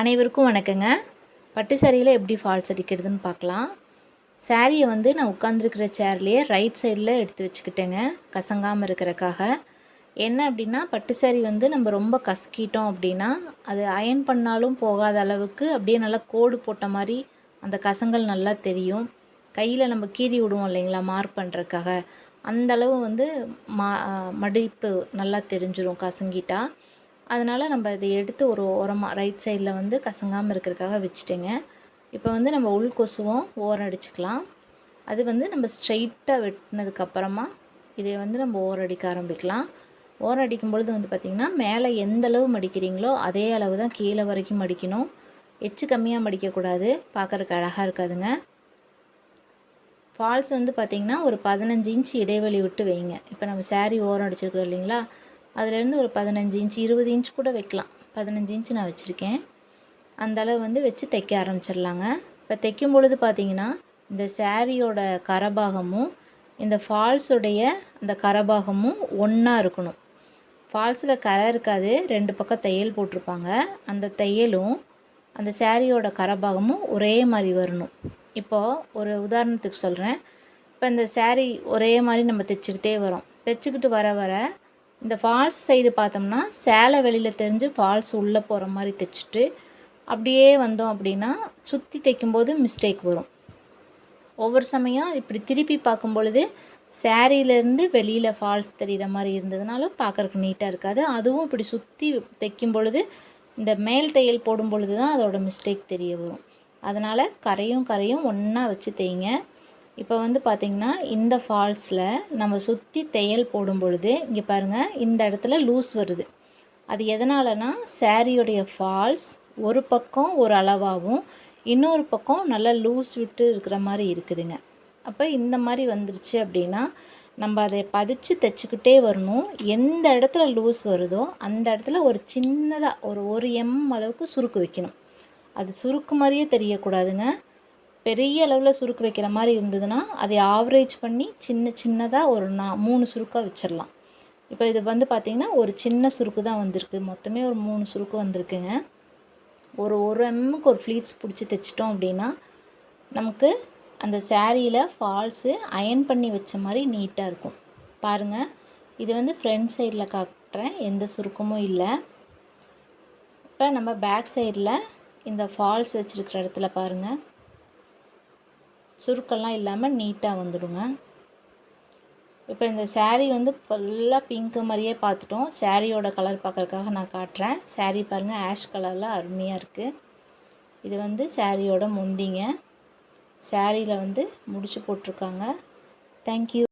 அனைவருக்கும் வணக்கங்க. பட்டு சாரியில் எப்படி ஃபால்ஸ் அடிக்கிறதுன்னு பார்க்கலாம். சாரியை வந்து நான் உட்காந்துருக்கிற சேர்லேயே ரைட் சைடில் எடுத்து வச்சுக்கிட்டேங்க கசங்காமல் இருக்கிறக்காக. என்ன அப்படின்னா பட்டு சாரி வந்து நம்ம ரொம்ப கசக்கிட்டோம் அப்படின்னா அது அயன் பண்ணாலும் போகாத அளவுக்கு அப்படியே நல்லா கோடு போட்ட மாதிரி அந்த கசங்கள் நல்லா தெரியும். கையில் நம்ம கீறி விடுவோம் இல்லைங்களா மார்க் பண்ணுறதுக்காக அந்தளவு வந்து மா மடிப்பு நல்லா தெரிஞ்சிடும் கசங்கிட்டா. அதனால் நம்ம இதை எடுத்து ஒரு ஓரமாக ரைட் சைடில் வந்து கசங்காமல் இருக்கிறதுக்காக வச்சுட்டேங்க. இப்போ வந்து நம்ம உள் கொசுவும் ஓரம் அடிச்சுக்கலாம். அது வந்து நம்ம ஸ்ட்ரைட்டாக வெட்டினதுக்கப்புறமா இதை வந்து நம்ம ஓரம் அடிக்க ஆரம்பிக்கலாம். ஓரம் அடிக்கும் பொழுது வந்து பார்த்திங்கன்னா மேலே எந்த அளவு மடிக்கிறீங்களோ அதே அளவு தான் கீழே வரைக்கும் மடிக்கணும். எச்சு கம்மியாக மடிக்கக்கூடாது. பார்க்குறக்கு அழகாக இருக்காதுங்க. ஃபால்ஸ் வந்து பார்த்திங்கன்னா ஒரு பதினஞ்சு இன்ச் இடைவெளி விட்டு வைங்க. இப்போ நம்ம சேரீ ஓரம் அடிச்சிருக்கிறோம் இல்லைங்களா? அதுலேருந்து ஒரு பதினஞ்சு இன்ச் இருபது இன்ச் கூட வைக்கலாம். பதினஞ்சு இன்ச் நான் வச்சுருக்கேன். அந்த அளவு வந்து வச்சு தைக்க ஆரம்பிச்சிடலாங்க. இப்போ தைக்கும் பொழுது பார்த்திங்கன்னா இந்த சேரீயோட கரபாகமும் இந்த ஃபால்ஸுடைய அந்த கரபாகமும் ஒன்றா இருக்கணும். ஃபால்ஸில் கரை இருக்காது ரெண்டு பக்கம் தையல் போட்டிருப்பாங்க. அந்த தையலும் அந்த சேரீயோட கரபாகமும் ஒரே மாதிரி வரணும். இப்போது ஒரு உதாரணத்துக்கு சொல்கிறேன் இப்போ இந்த சேரீ ஒரே மாதிரி நம்ம தைச்சிக்கிட்டே வரோம். தைச்சிக்கிட்டு வர வர இந்த ஃபால்ஸ் சைடு பார்த்தோம்னா சேலை வெளியில் தெரிஞ்சு ஃபால்ஸ் உள்ளே போகிற மாதிரி தைச்சிட்டு அப்படியே வந்தோம் அப்படின்னா சுற்றி தைக்கும்போது மிஸ்டேக் வரும். ஒவ்வொரு சமயம் இப்படி திருப்பி பார்க்கும் பொழுது சேரீலேருந்து வெளியில் ஃபால்ஸ் தெரிகிற மாதிரி இருந்ததுனாலும் பார்க்குறக்கு நீட்டாக இருக்காது. அதுவும் இப்படி சுற்றி தைக்கும் பொழுது இந்த மேல் தையல் போடும் பொழுது தான் அதோட மிஸ்டேக் தெரிய வரும். அதனால் கரையும் கரையும் ஒன்றா வச்சு தைங்க இப்போ வந்து பார்த்திங்கன்னா இந்த ஃபால்ஸில் நம்ம சுற்றி தையல் போடும் பொழுது இங்கே பாருங்கள் இந்த இடத்துல லூஸ் வருது. அது எதனாலனா சாரியுடைய ஃபால்ஸ் ஒரு பக்கம் ஒரு அளவாகவும் இன்னொரு பக்கம் நல்லா லூஸ் விட்டு இருக்கிற மாதிரி இருக்குதுங்க. அப்போ இந்த மாதிரி வந்துருச்சு அப்படின்னா நம்ம அதை பதிச்சு தைச்சிக்கிட்டே வரணும். எந்த இடத்துல லூஸ் வருதோ அந்த இடத்துல ஒரு சின்னதாக ஒரு ஒரு எம் அளவுக்கு சுருக்கு வைக்கணும். அது சுருக்கு மாதிரியே தெரியக்கூடாதுங்க. பெரிய அளவில் சுருக்கு வைக்கிற மாதிரி இருந்ததுன்னா அதை ஆவரேஜ் பண்ணி சின்ன சின்னதாக ஒரு நா மூணு சுருக்காக வச்சிடலாம் இப்போ இது வந்து பார்த்திங்கன்னா ஒரு சின்ன சுருக்கு தான் வந்திருக்கு. மொத்தமே ஒரு மூணு சுருக்கு வந்திருக்குங்க. ஒரு ஒரு எம்முக்கு ஒரு ஃப்ளீட்ஸ் பிடிச்சி தைச்சிட்டோம் அப்படின்னா நமக்கு அந்த சேரீயில் ஃபால்ஸு அயன் பண்ணி வச்ச மாதிரி நீட்டாக இருக்கும். பாருங்கள் இது வந்து ஃப்ரண்ட் சைடில் காட்டுறேன். எந்த சுருக்கமும் இல்லை. இப்போ நம்ம பேக் சைடில் இந்த ஃபால்ஸ் வச்சுருக்கிற இடத்துல பாருங்கள் சுருக்கெல்லாம் இல்லாமல் நீட்டாக வந்துடுங்க. இப்போ இந்த சேரீ வந்து ஃபுல்லாக பிங்க்கு மாதிரியே பார்த்துட்டோம். சேரீயோட கலர் பார்க்குறதுக்காக நான் காட்டுறேன். சேரீ பாருங்கள் ஆஷ் கலரில் அருமையாக இருக்குது இது வந்து சேரீயோட முந்திங்க. சேரீயில் வந்து முடிச்சு போட்டிருக்காங்க. தேங்க்யூ